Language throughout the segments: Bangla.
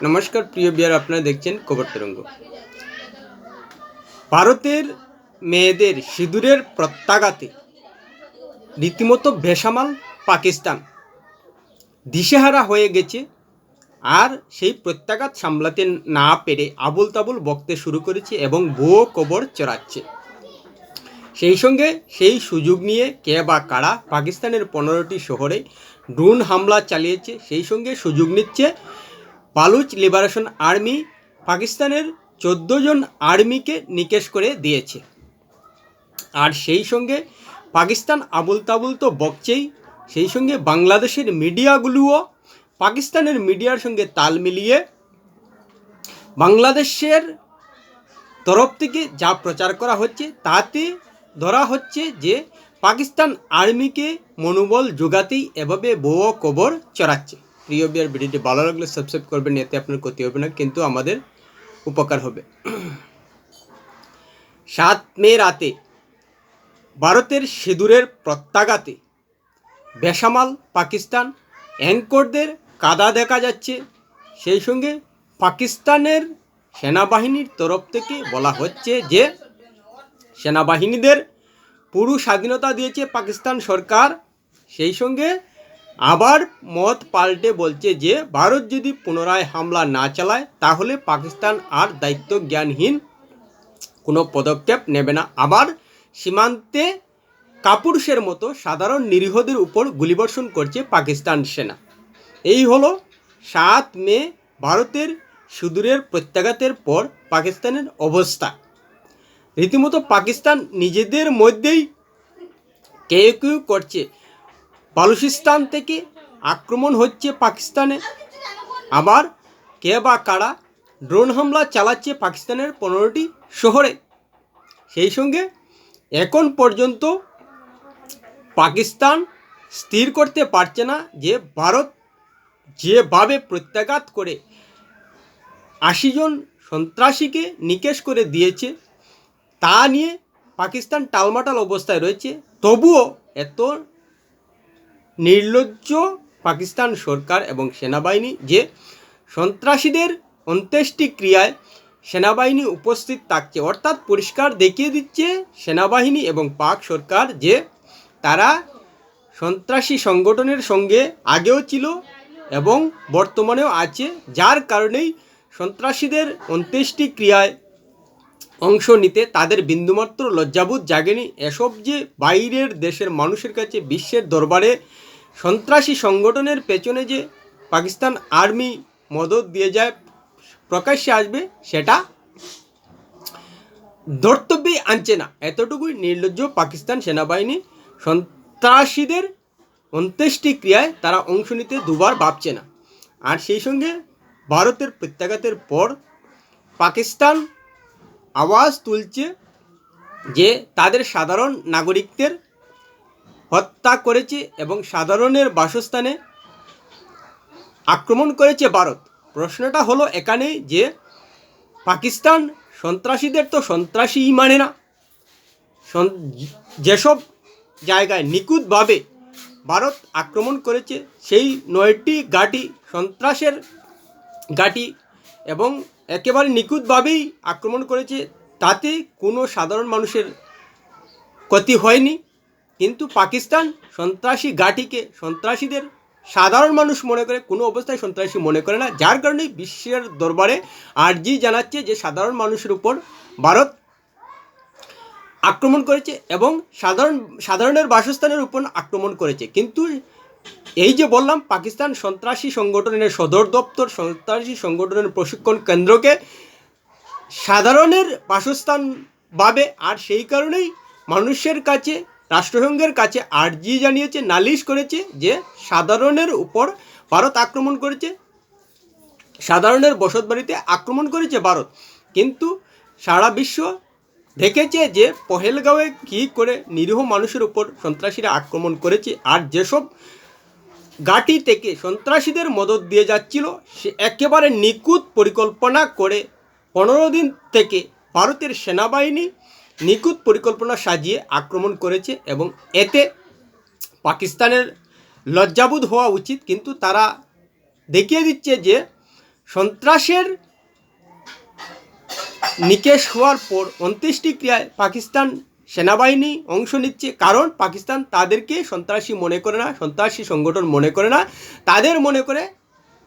নমস্কার, প্রিয় বিয়ার, আপনারা দেখছেন খবর তরঙ্গ। ভারতের মেয়েদের সিঁদুরের প্রত্যাঘাতে রীতিমতো বেসামাল পাকিস্তান। দিশেহারা হয়ে গেছে, আর সেই প্রত্যাঘাত সামলাতে না পেরে আবুল তাবুল বকতে শুরু করেছে এবং ভুয়ো কবর চড়াচ্ছে। সেই সঙ্গে সেই সুযোগ নিয়ে কে বা কারা পাকিস্তানের পনেরোটি শহরে ড্রোন হামলা চালিয়েছে, সেই সঙ্গে সুযোগ নিচ্ছে বালুচ লিবারেশন আর্মি পাকিস্তানের চোদ্দ জন আর্মিকে নিকেশ করে দিয়েছে। আর সেই সঙ্গে পাকিস্তান আবুল তাবুল তো বকছেই, সেই সঙ্গে বাংলাদেশের মিডিয়াগুলোও পাকিস্তানের মিডিয়ার সঙ্গে তাল মিলিয়ে বাংলাদেশের তরফ থেকে যা প্রচার করা হচ্ছে তাতে ধরা হচ্ছে যে পাকিস্তান আর্মিকে মনোবল যোগাতেই এভাবে বউ কবর চড়াচ্ছে। প্রিয় বিয়ার ভিডিওটি ভালো লাগলে সাবস্ক্রাইব করবেন, এতে আপনার ক্ষতি হবে না, কিন্তু আমাদের উপকার হবে। সাত মে রাতে ভারতের সিঁদুরের প্রত্যাঘাতে বেসামাল পাকিস্তান অ্যাঙ্করদের কাদা দেখা যাচ্ছে। সেই সঙ্গে পাকিস্তানের সেনাবাহিনীর তরফ থেকে বলা হচ্ছে যে, সেনাবাহিনীদের পুরো স্বাধীনতা দিয়েছে পাকিস্তান সরকার। সেই সঙ্গে আবার মত পাল্টে বলছে যে, ভারত যদি পুনরায় হামলা না চালায়, তাহলে পাকিস্তান আর দায়িত্ব জ্ঞানহীন কোনো পদক্ষেপ নেবে না। আবার সীমান্তে কাপুরুষের মতো সাধারণ নিরীহদের উপর গুলিবর্ষণ করছে পাকিস্তান সেনা। এই হলো সাত মে, ভারতের সুদূরের প্রত্যাঘাতের পর পাকিস্তানের অবস্থা। রীতিমতো পাকিস্তান নিজেদের মধ্যেই কেউ কেউ করছে। বালুচিস্তান থেকে আক্রমণ হচ্ছে পাকিস্তানে। আবার কে বা কারা ড্রোন হামলা চালাচ্ছে পাকিস্তানের পনেরোটি শহরে? সেই সঙ্গে এখন পর্যন্ত পাকিস্তান স্থির করতে পারছে না যে ভারত যেভাবে প্রত্যাঘাত করে আশি জন সন্ত্রাসীকে নিকেশ করে দিয়েছে, তা নিয়ে পাকিস্তান টালমাটাল অবস্থায় রয়েছে। তবুও এত নির্লজ্জ পাকিস্তান সরকার এবং সেনাবাহিনী যে সন্ত্রাসীদের অন্ত্যেষ্টিক্রিয়ায় সেনাবাহিনী উপস্থিত থাকছে, অর্থাৎ পরিষ্কার দেখিয়ে দিচ্ছে সেনাবাহিনী এবং পাক সরকার যে তারা সন্ত্রাসী সংগঠনের সঙ্গে আগেও ছিল এবং বর্তমানেও আছে, যার কারণেই সন্ত্রাসীদের অন্ত্যেষ্টিক্রিয়ায় অংশ নিতে তাদের বিন্দুমাত্র লজ্জাবোধ জাগেনি। এসব যে বাইরের দেশের মানুষের কাছে বিশ্বের দরবারে সন্ত্রাসী সংগঠনের পেছনে যে পাকিস্তান আর্মি মদত দিয়ে যায়, প্রকাশ্যে আসবে, সেটা ধর্তব্যই আনছে না। এতটুকুই নির্লজ্জ পাকিস্তান সেনাবাহিনী। সন্ত্রাসীদের অন্ত্যেষ্টিক্রিয়ায় তারা অংশ নিতে দুবার ভাবছে না। আর সেই সঙ্গে ভারতের প্রত্যাঘাতের পর পাকিস্তান আওয়াজ তুলছে যে তাদের সাধারণ নাগরিকদের হত্যা করেছে এবং সাধারণের বাসস্থানে আক্রমণ করেছে ভারত। প্রশ্নটা হলো এখানেই যে পাকিস্তান সন্ত্রাসীদের তো সন্ত্রাসীই মানে না। যেসব জায়গায় নিখুঁতভাবে ভারত আক্রমণ করেছে, সেই নয়টি ঘাঁটি সন্ত্রাসের ঘাঁটি এবং একেবারে নিখুঁতভাবেই আক্রমণ করেছে, তাতে কোনো সাধারণ মানুষের ক্ষতি হয়নি। কিন্তু পাকিস্তান সন্ত্রাসী ঘাঁটিকে সন্ত্রাসীদের সাধারণ মানুষ মনে করে, কোনো অবস্থায় সন্ত্রাসী মনে করে না। যার কারণে বিশ্বের দরবারে আর্জি জানাচ্ছে যে সাধারণ মানুষের উপর ভারত আক্রমণ করেছে এবং সাধারণ, সাধারণের বাসস্থানের উপর আক্রমণ করেছে। কিন্তু এই যে বললাম, পাকিস্তান সন্ত্রাসী সংগঠনের সদর দপ্তর, সন্ত্রাসী সংগঠনের প্রশিক্ষণ কেন্দ্রকে সাধারণের বাসস্থান ভাবে আর সেই কারণেই মানুষের কাছে রাষ্ট্রসংঘের কাছে আর্জি জানিয়েছে, নালিশ করেছে যে সাধারণের উপর ভারত আক্রমণ করেছে। সাধারণের বসতবাড়িতে আক্রমণ করেছে ভারত। কিন্তু সারা বিশ্ব দেখেছে যে পহেলগাঁওয়ে কী করে নিরীহ মানুষের উপর সন্ত্রাসীরা আক্রমণ করেছে আর যেসব ঘাঁটি থেকে সন্ত্রাসীদের মদত দিয়ে যাচ্ছিল, সে একেবারে নিখুঁত পরিকল্পনা করে পনেরো দিন থেকে ভারতের সেনাবাহিনী নিখুঁত পরিকল্পনা সাজিয়ে আক্রমণ করেছে এবং এতে পাকিস্তানের লজ্জাবোধ হওয়া উচিত, কিন্তু তারা দেখিয়ে দিচ্ছে যে সন্ত্রাসের নিকেশ হওয়ার পর অন্ত্যেষ্টি ক্রিয়ায় পাকিস্তান সেনাবাহিনী অংশ নিচ্ছে। কারণ পাকিস্তান তাদেরকে সন্ত্রাসী মনে করে না, সন্ত্রাসী সংগঠন মনে করে না। তাদের মনে করে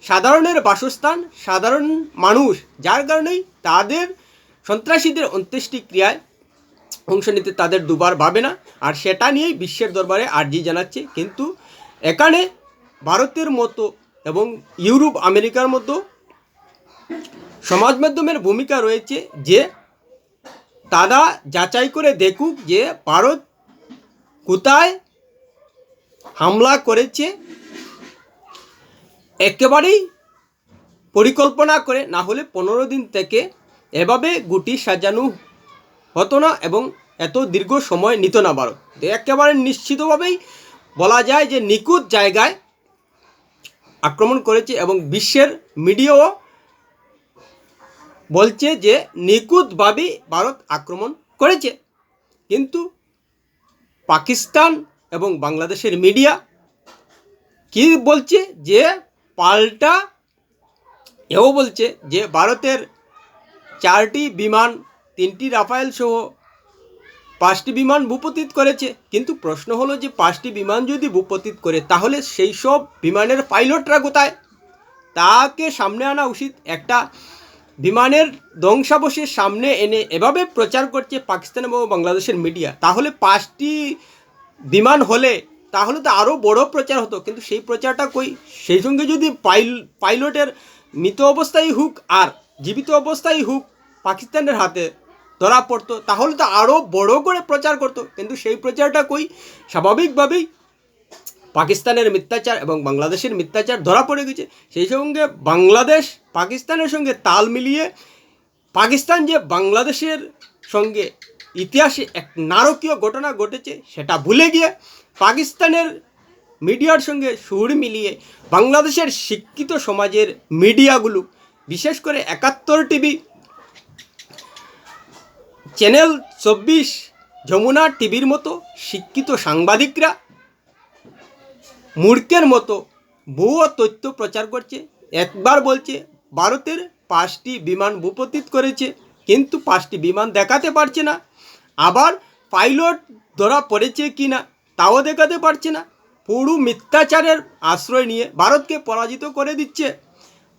সাধারণের বাসস্থান, সাধারণ মানুষ, যার কারণেই তাদের সন্ত্রাসীদের অন্ত্যেষ্টি ক্রিয়ায় অংশ নিতে তাদের দুবার ভাবে না, আর সেটা নিয়েই বিশ্বের দরবারে আর্জি জানাচ্ছে। কিন্তু এখানে ভারতের মতো এবং ইউরোপ, আমেরিকার মতো সমাজ মাধ্যমের ভূমিকা রয়েছে যে তারা যাচাই করে দেখুক যে ভারত কোথায় হামলা করেছে, একেবারেই পরিকল্পনা করে, না হলে পনেরো দিন থেকে এভাবে গুটি সাজানো হতো না এবং এত দীর্ঘ সময় নিত না ভারত। একেবারে নিশ্চিতভাবেই বলা যায় যে নিখুঁত জায়গায় আক্রমণ করেছে এবং বিশ্বের মিডিয়াও বলছে যে নিখুঁতভাবেই ভারত আক্রমণ করেছে। কিন্তু পাকিস্তান এবং বাংলাদেশের মিডিয়া কি বলছে যে পাল্টা এও বলছে যে ভারতের চারটি বিমান তিনটি রাফায়েল সহ পাঁচটি বিমান ভূপতিত করেছে। কিন্তু প্রশ্ন হলো যে পাঁচটি বিমান যদি ভূপতিত করে, তাহলে সেই সব বিমানের পাইলটরা কোথায়? তাকে সামনে আনা উচিত। একটা বিমানের ধ্বংসাবশেষ সামনে এনে এভাবে প্রচার করছে পাকিস্তান এবং বাংলাদেশের মিডিয়া। তাহলে পাঁচটি বিমান হলে তাহলে তো আরও বড় প্রচার হতো। কিন্তু সেই প্রচারটা কই? সেই সঙ্গে যদি পাইল, পাইলটের মৃত অবস্থায় হোক আর জীবিত অবস্থায় হোক, পাকিস্তানের হাতে ধরা পড়তো। তাহলে তো আরও বড় করে প্রচার করতো। কিন্তু সেই প্রচারটা কই? স্বাভাবিকভাবেই পাকিস্তানের মিথ্যাচার এবং বাংলাদেশের মিথ্যাচার ধরা পড়ে গেছে। সেই সঙ্গে বাংলাদেশ, পাকিস্তানের সঙ্গে তাল মিলিয়ে পাকিস্তান যে বাংলাদেশের সঙ্গে ইতিহাসে এক নারকীয় ঘটনা ঘটেছে, সেটা ভুলে গিয়ে পাকিস্তানের মিডিয়ার সঙ্গে সুর মিলিয়ে বাংলাদেশের শিক্ষিত সমাজের মিডিয়াগুলো, বিশেষ করে একাত্তর টিভি চ্যানেল চব্বিশ, যমুনা টিভির মতো শিক্ষিত সাংবাদিকরা মূর্খের মতো ভুয়ো তথ্য প্রচার করছে। একবার বলছে, ভারতের পাঁচটি বিমান ভূপতিত করেছে, কিন্তু পাঁচটি বিমান দেখাতে পারছে না। আবার পাইলট ধরা পড়েছে কি না, তাও দেখাতে পারছে না। পুরো মিথ্যাচারের আশ্রয় নিয়ে ভারতকে পরাজিত করে দিচ্ছে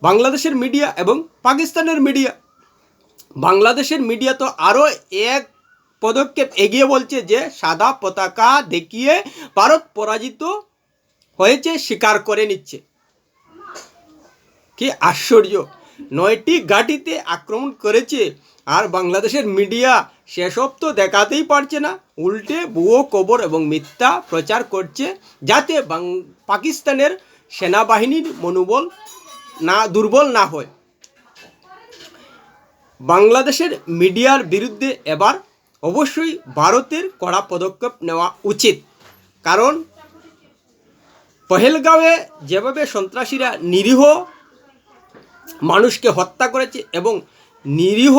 বাংলাদেশের মিডিয়া এবং পাকিস্তানের মিডিয়া। বাংলাদেশের মিডিয়া তো আরও এক পদক্ষেপ এগিয়ে বলছে যে, সাদা পতাকা দেখিয়ে ভারত পরাজিত হয়েছে, স্বীকার করে নিচ্ছে। কি আশ্চর্য! নয়টি ঘাঁটিতে আক্রমণ করেছে, আর বাংলাদেশের মিডিয়া সেসব তো দেখাতেই পারছে না। উল্টে ভুয়ো কবর এবং মিথ্যা প্রচার করছে, যাতে পাকিস্তানের সেনাবাহিনীর মনোবল না, দুর্বল না হয়। বাংলাদেশের মিডিয়ার বিরুদ্ধে এবার অবশ্যই ভারতের কড়া পদক্ষেপ নেওয়া উচিত। কারণ পহেলগাঁওয়ে যেভাবে সন্ত্রাসীরা নিরীহ মানুষকে হত্যা করেছে এবং নিরীহ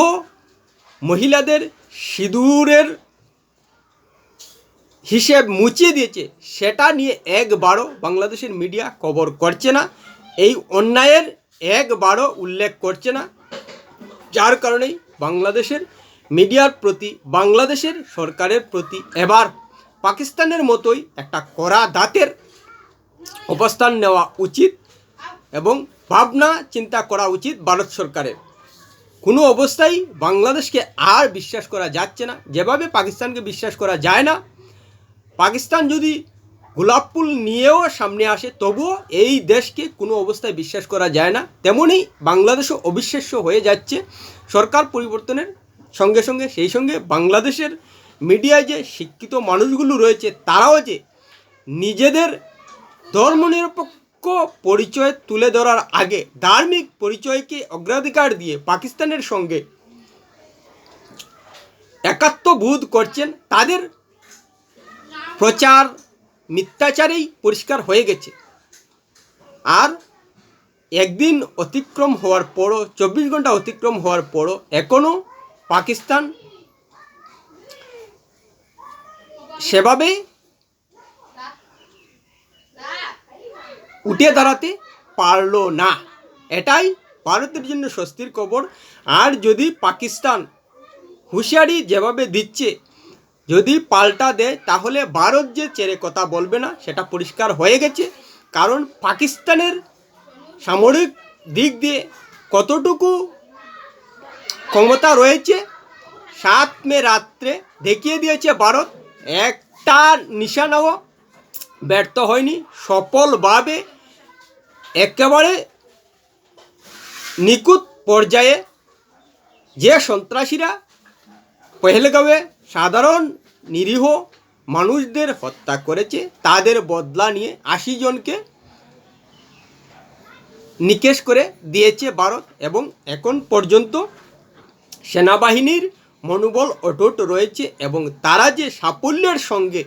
মহিলাদের সিঁদুরের হিসেব মুছিয়ে দিয়েছে, সেটা নিয়ে একবারও বাংলাদেশের মিডিয়া কবর করছে না। এই অন্যায়ের একবারও উল্লেখ করছে না। যার কারণেই বাংলাদেশের মিডিয়ার প্রতি, বাংলাদেশের সরকারের প্রতি এবার পাকিস্তানের মতোই একটা কড়া দাঁতের অবস্থান নেওয়া উচিত এবং ভাবনা, চিন্তা করা উচিত ভারত সরকারের। কোনো অবস্থায় বাংলাদেশকে আর বিশ্বাস করা যাচ্ছে না। যেভাবে পাকিস্তানকে বিশ্বাস করা যায় না, পাকিস্তান যদি গোলাপ ফুল নিয়েও সামনে আসে, তবুও এই দেশকে কোনো অবস্থায় বিশ্বাস করা যায় না। তেমনই বাংলাদেশও অবিশ্বাস্য হয়ে যাচ্ছে। সরকার পরিবর্তনের সঙ্গে সঙ্গে, সেই সঙ্গে বাংলাদেশের মিডিয়ায় যে শিক্ষিত মানুষগুলো রয়েছে, তারাও যে নিজেদের ধর্মনিরপেক্ষ পরিচয় তুলে ধরার আগে, ধার্মিক পরিচয়কে অগ্রাধিকার দিয়ে পাকিস্তানের সঙ্গে একাত্মবোধ করছেন, তাদের প্রচার মিথ্যাচারেই পরিষ্কার হয়ে গেছে। আর একদিন অতিক্রম হওয়ার পরও, চব্বিশ ঘণ্টা অতিক্রম হওয়ার পরও এখনও পাকিস্তান সেভাবে উঠে দাঁড়াতে পারল না। এটাই ভারতের জন্য স্বস্তির খবর। আর যদি পাকিস্তান হুঁশিয়ারি যেভাবে দিচ্ছে যদি পাল্টা দেয়, তাহলে ভারত যে চেরে কথা বলবে না, সেটা পরিষ্কার হয়ে গেছে। কারণ পাকিস্তানের সামরিক দিক দিয়ে কতটুকু ক্ষমতা রয়েছে, সাত মে রাত্রে দেখিয়ে দিয়েছে ভারত। একটা নিশানাও ব্যর্থ হয়নি। সফলভাবে একেবারে নিখুঁত পর্যায়ে যে সন্ত্রাসীরা পহেলগাঁওয়ে সাধারণ, নিরীহ মানুষদের হত্যা করেছে। তাদের বদলা নিয়ে আশি জনকে নিকেশ করে দিয়েছে ভারত এবং এখন পর্যন্ত সেনাবাহিনীর মনোবল অটুট রয়েছে এবং তারা যে সাফল্যের সঙ্গে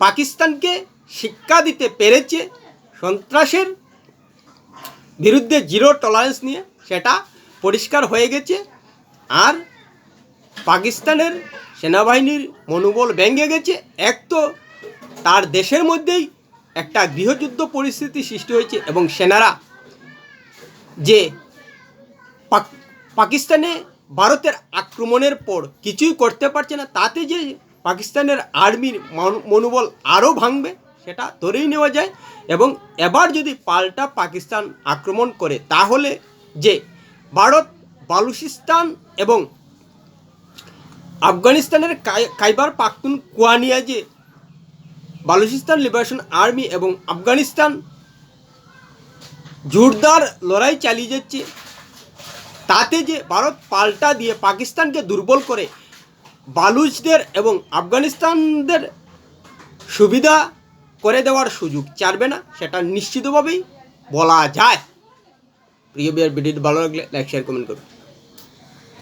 পাকিস্তানকে শিক্ষা দিতে পেরেছে, সন্ত্রাসের বিরুদ্ধে জিরো টলারেন্স নিয়ে সেটা পরিষ্কার হয়ে গেছে। আর পাকিস্তানের সেনাবাহিনীর মনোবল ভেঙে গেছে। এক তো তার দেশের মধ্যেই একটা গৃহযুদ্ধ পরিস্থিতি সৃষ্টি হয়েছে এবং সেনারা যে পাক- পাকিস্তানে ভারতের আক্রমণের পর কিছুই করতে পারছে না, তাতে যে পাকিস্তানের আর্মির মন- মনোবল আরও ভাঙবে, সেটা ধরেই নেওয়া যায়। এবং এবার যদি পাল্টা পাকিস্তান আক্রমণ করে, তাহলে যে ভারত, বালুচিস্তান এবং আফগানিস্তানের কাইবার পাখতুন কুয়ানিয়া যে বালুচিস্তান লিবারেশন আর্মি এবং আফগানিস্তান জোরদার লড়াই চালিয়ে যাচ্ছে, তাতে যে ভারত পাল্টা দিয়ে পাকিস্তানকে দুর্বল করে বালুচদের এবং আফগানিস্তানদের সুবিধা করে দেওয়ার সুযোগ চারবে না, সেটা নিশ্চিতভাবেই বলা যায়। প্রিয় বিয়ার, ভিডিওটি ভালো লাগলে লাইক শেয়ার কমেন্ট করুন।